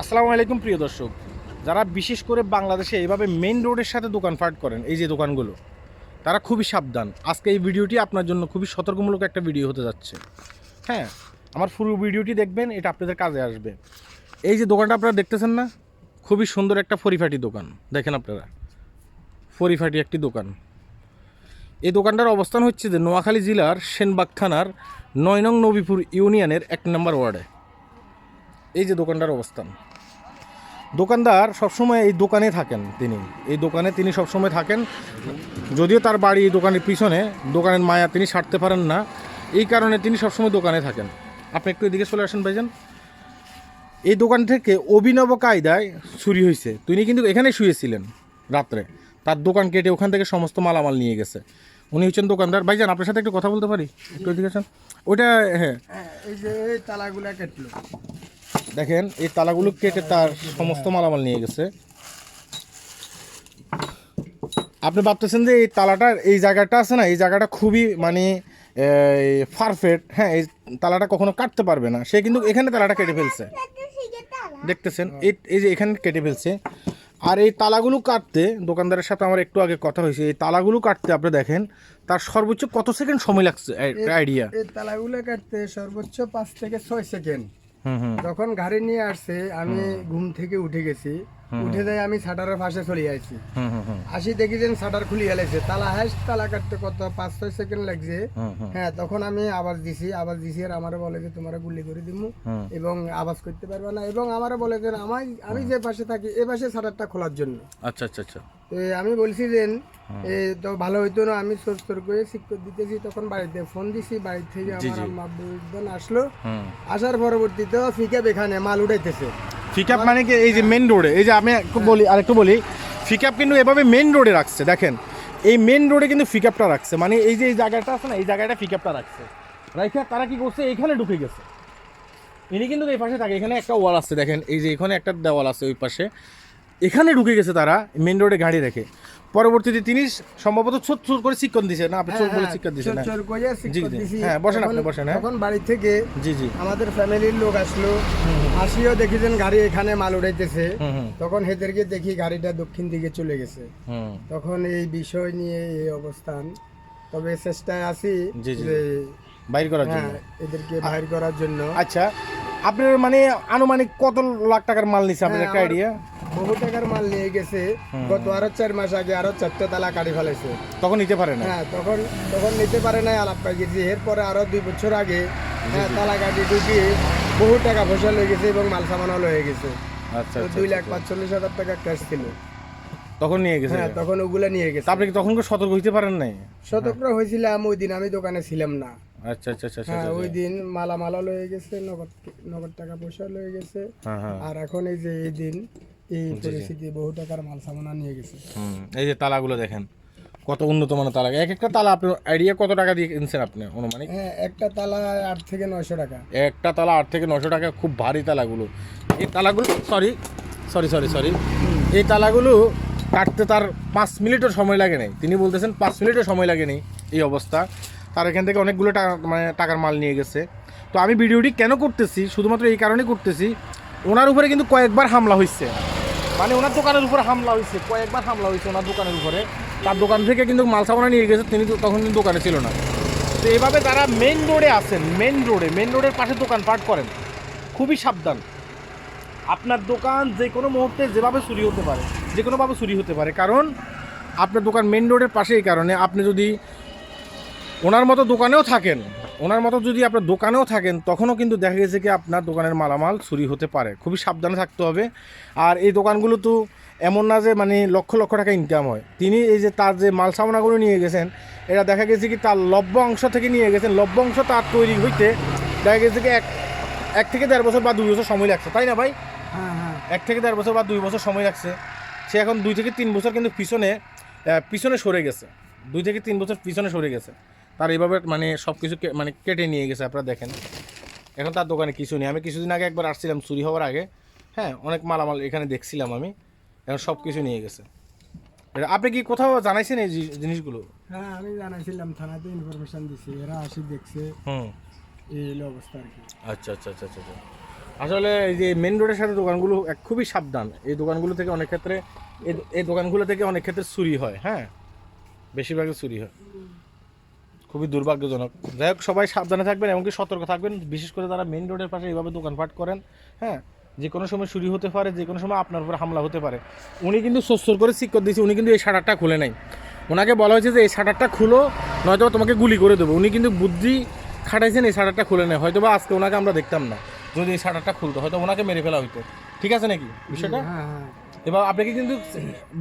আসসালামু আলাইকুম, প্রিয় দর্শক। যারা বিশেষ করে বাংলাদেশে এইভাবে মেইন রোডের সাথে দোকানপাট করেন, এই যে দোকানগুলো, তারা খুবই সাবধান। আজকে এই ভিডিওটি আপনার জন্য খুবই সতর্কমূলক একটা ভিডিও হতে যাচ্ছে। হ্যাঁ আমার পুরো ভিডিওটি দেখবেন, এটা আপনাদের কাজে আসবে। এই যে দোকানটা আপনারা দেখতেছেন না, খুবই সুন্দর একটা ফরিফাটি দোকান। দেখেন আপনারা, ফরিফাটি একটি দোকান। এই দোকানটার অবস্থান হচ্ছে যে নোয়াখালী জেলার সেনবাগ থানার নয় নং নবীপুর ইউনিয়নের এক নম্বর ওয়ার্ডে। এই যে দোকানটার অবস্থান। দোকানদার সবসময় এই দোকানে থাকেন তিনি। এই দোকানে তিনি সবসময় থাকেন। যদিও তার বাড়ি এই দোকানের পিছনে দোকানের মায়া তিনি সারতে পারেন না। এই কারণে তিনি সবসময় দোকানে থাকেন। আপনি একটু এদিকে চলে আসেন ভাইজান। এই দোকান থেকে অভিনব কায়দায় চুরি হয়েছে তিনি কিন্তু এখানে শুয়েছিলেন রাত্রে। তার দোকান কেটে ওখান থেকে সমস্ত মালামাল নিয়ে গেছে। উনি হচ্ছেন দোকানদার। ভাইজান আপনার সাথে একটু কথা বলতে পারি? একটু এদিকে ওইটা হ্যাঁ। হ্যাঁ, এই যে তালাগুলা দেখেন এই তালাগুলো কেটে তার সমস্ত মালামাল নিয়ে গেছে। আপনি ভাবতেছেন যে এই তালাটার এই জায়গাটা আছে না এই জায়গাটা খুবই মানে পারফেক্ট হ্যাঁ এই তালাটা কখনো কাটতে পারবে না। সে কিন্তু এখানে তালাটা কেটে ফেলছে। দেখতেছেন এই যে এখানে কেটে ফেলছে। আর এই তালাগুলো কাটতে দোকানদারের সাথে আমার একটু আগে কথা হয়েছে এই তালাগুলো কাটতে আপনি দেখেন তার সর্বোচ্চ কত সেকেন্ড সময় লাগছে? আইডিয়া এই তালাগুলা কাটতে সর্বোচ্চ পাঁচ থেকে ছয় সেকেন্ড। যখন গাড়ি নিয়ে আসছে আমি ঘুম থেকে উঠে গেছি। উঠে যাই আমি শাটারের পাশে চলে হুম আসি দেখি যে শাটার খুলে গেলেছে তালা হ্যাস তালা কাটতে কত পাঁচ ছয় সেকেন্ড লাগছে। হ্যাঁ তখন আমি আওয়াজ দিছি। আওয়াজ দিছি আর আমারে বলে যে তোমার গুলি করে হুম। এবং আওয়াজ করতে পারবে না। এবং আমারে বলে যে আমি আমি যে পাশে থাকি এ পাশে শাটারটা খোলার জন্য। আচ্ছা আচ্ছা আচ্ছা। তো আমি বলছি যে এ তো ভালো হইতো না আমি সোর সোর করে শিক্ষক দিতেছি। তখন বাড়িতে ফোন দিছি। বাড়ি থেকে আমার আম্মা বুঝবেন আসলো। আসার পরবর্তীতে ফিকাপ এখানে মাল উঠাইতেছে। পিকআপ মানে কি? এই যে মেন রোডে এই যে আমি একটু বলি আর একটু বলি। ফিকআপ কিন্তু এভাবে মেন রোডে রাখছে, দেখেন। এই মেন রোডে কিন্তু ফিকআপটা রাখছে। মানে এই যে এই জায়গাটা আছে না, এই জায়গাটা ফিকআপটা রাখছে। রাইখা, তারা কি করছে? এইখানে ঢুকে গেছে। ইনি কিন্তু এই পাশে থাকে। এখানে একটা ওয়াল আছে, দেখেন। এই যে এখানে একটা দেওয়াল আছে ওই পাশে। এখানে ঢুকে গেছে তারা মেন রোডে গাড়ি রেখে পরবর্তীতে তিনি সম্ভবত ছোট ছোট করে শিক্ষণ দিছে। না আপনি ছোট করে দিছেন চোর চোর জি, শিক্ষক জি। হ্যাঁ, বসেন আপনি, বসেন, হ্যাঁ। তখন বাড়ি থেকে জি জি। আমাদের ফ্যামিলির লোক আসলো। আসিও দেখেছেন গাড়ি এখানে মাল হুম তখন হেদেরকে দেখি গাড়িটা দক্ষিণ দিকে চলে গেছে। তখন এই বিষয় নিয়ে এই অবস্থান। তবে চেষ্টায় আছি জি। যে বাইর করার জন্য। হ্যাঁ এদেরকে বাইর করার জন্য। আচ্ছা আপনার মানে আনুমানিক কত লাখ টাকার মাল নিচ্ছে আপনার হ্যাঁ, একটা আইডিয়া বহু টাকার মাল নিয়ে গেছে। গত আরও চার মাস আগে আরও চারটে তালা কাটি ফেলেছে তখন নিতে পারে না হ্যাঁ তখন তখন নিতে পারে নাই আলাপ পাই গেছি এরপরে আরও দুই বছর আগে হ্যাঁ তালা কাটি ঢুকিয়ে বহু টাকা পয়সা লয়ে গেছে এবং মাল সামানও লয়ে গেছে। আচ্ছা আচ্ছা, দুই লাখ আচ্ছা। পাঁচচল্লিশ হাজার টাকা ক্যাশ ছিল। তখন নিয়ে গেছে? হ্যাঁ তখন ওগুলা নিয়ে গেছে। কি তখন সতর্ক হইতে পারেন নাই? সতর্ক হয়েছিলাম ওই দিন আমি দোকানে ছিলাম না। আচ্ছা আচ্ছা আচ্ছা আচ্ছা হ্যাঁ। ওই দিন মালা মালা লয়ে গেছে নগদ নগদ টাকা পয়সা লয়ে গেছে। হ্যাঁ হ্যাঁ। আর এখন এই যে এই দিন এই পরিস্থিতি বহু টাকার মাল সামানা নিয়ে গেছে। এই যে তালাগুলো দেখেন কত উন্নত মানের তালা। এক একটা তালা আপনার আইডিয়া কত টাকা দিয়ে কিনছেন আপনি অনুমানিক? হ্যাঁ একটা তালা আট থেকে নয়শো টাকা। একটা তালা আট থেকে নশো টাকা খুব ভারী তালাগুলো। এই তালাগুলো সরি সরি সরি সরি এই তালাগুলো কাটতে তার পাঁচ মিনিটও সময় লাগে নেই। তিনি বলতেছেন পাঁচ মিনিটও সময় লাগে নেই এই অবস্থা। তার এখান থেকে অনেকগুলো টাকা মানে টাকার মাল নিয়ে গেছে। তো আমি ভিডিওটি কেন করতেছি শুধুমাত্র এই কারণে করতেছি ওনার উপরে কিন্তু কয়েকবার হামলা হয়েছে মানে ওনার দোকানের উপরে হামলা হয়েছে কয়েকবার হামলা হয়েছে ওনার দোকানের উপরে। তার দোকান থেকে কিন্তু মাল সামানা নিয়ে গেছে, তিনি তখন কিন্তু দোকানে ছিল না। তো এভাবে তারা মেন রোডে আছেন মেন রোডে মেন রোডের পাশে দোকান পাট করেন, খুবই সাবধান। আপনার দোকান যে কোনো মুহূর্তে যেভাবে চুরি হতে পারে, যে কোনোভাবে চুরি হতে পারে, কারণ আপনার দোকান মেন রোডের পাশে এই কারণে আপনি যদি ওনার মতো দোকানেও থাকেন ওনার মতো যদি আপনার দোকানেও থাকেন তখনও কিন্তু দেখা গেছে কি আপনার দোকানের মালামাল চুরি হতে পারে। খুবই সাবধানে থাকতে হবে। আর এই দোকানগুলো তো এমন না যে মানে লক্ষ লক্ষ টাকা ইনকাম হয়। তিনি এই যে তার যে মাল সামনাগুলো নিয়ে গেছেন এটা দেখা গেছে কি তার লভ্য অংশ থেকে নিয়ে গেছেন। লভ্য অংশ তার তৈরি হইতে দেখা গেছে কি এক এক থেকে দেড় বছর বা দুই বছর সময় লাগছে। তাই না ভাই? হ্যাঁ হ্যাঁ। এক থেকে দেড় বছর বা দুই বছর সময় লাগছে। সে এখন দুই থেকে তিন বছর কিন্তু পিছনে পিছনে সরে গেছে। দুই থেকে তিন বছর পিছনে সরে গেছে। তার এইভাবে মানে সব কিছু মানে কেটে নিয়ে গেছে আপনারা দেখেন। এখন তার দোকানে কিছু নেই। আমি কিছুদিন আগে একবার আসছিলাম চুরি হওয়ার আগে। হ্যাঁ অনেক মালামাল এখানে দেখছিলাম আমি। এখন সব কিছু নিয়ে গেছে। এটা আপনি কি কোথাও জানাইছেন এই জিনিসগুলো? হ্যাঁ আমি জানাইছিলাম থানাতে ইনফরমেশন দিছি। এরা আসি দেখছে। হুম। এই অবস্থা আর কি। আচ্ছা আচ্ছা আচ্ছা আচ্ছা আচ্ছা। আসলে এই যে মেন রোডের সাথে দোকানগুলো এক খুবই সাবধান। এই দোকানগুলো থেকে অনেক ক্ষেত্রে এই দোকানগুলো থেকে অনেক ক্ষেত্রে চুরি হয় হ্যাঁ? বেশিরভাগই চুরি হয়। খুবই দুর্ভাগ্যজনক। যাই হোক, সবাই সাবধানে থাকবেন এমনকি সতর্ক থাকবেন। বিশেষ করে তারা মেন রোডের পাশে এইভাবে দোকানপাট করেন হ্যাঁ যে কোনো সময় চুরি হতে পারে, যে কোনো সময় আপনার উপর হামলা হতে পারে। উনি কিন্তু সস্তর করে করে দিয়েছে, উনি কিন্তু এই শাটারটা খুলে নাই। ওনাকে বলা হয়েছে যে এই শাটারটা খুলো নয়তো তোমাকে গুলি করে দেবো। উনি কিন্তু বুদ্ধি খাটাইছেন, এই শাটারটা খুলে নেয় হয়তো বা আজকে ওনাকে আমরা দেখতাম না, যদি এই শাটারটা খুলতো, হয়তো ওনাকে মেরে ফেলা হইতো। ঠিক আছে নাকি বিষয়টা? হ্যাঁ হ্যাঁ। এবার আপনাকে কিন্তু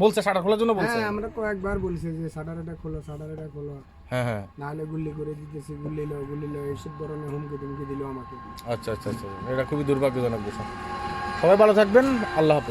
বলছে শাটার খোলার জন্য বলছে। হ্যাঁ আমরা কয়েকবার বলছি যে শাটার এটা খোলো শাটার এটা খোলো। হ্যাঁ হ্যাঁ। নাহলে গুল্লি করে দিতেছি গুল্লি লো গুলি লো এইসব ধরনের হুমকি টুমকি দিল আমাকে। আচ্ছা আচ্ছা আচ্ছা। এটা খুবই দুর্ভাগ্যজনক বিষয়। সবাই ভালো থাকবেন আল্লাহ হাফেজ।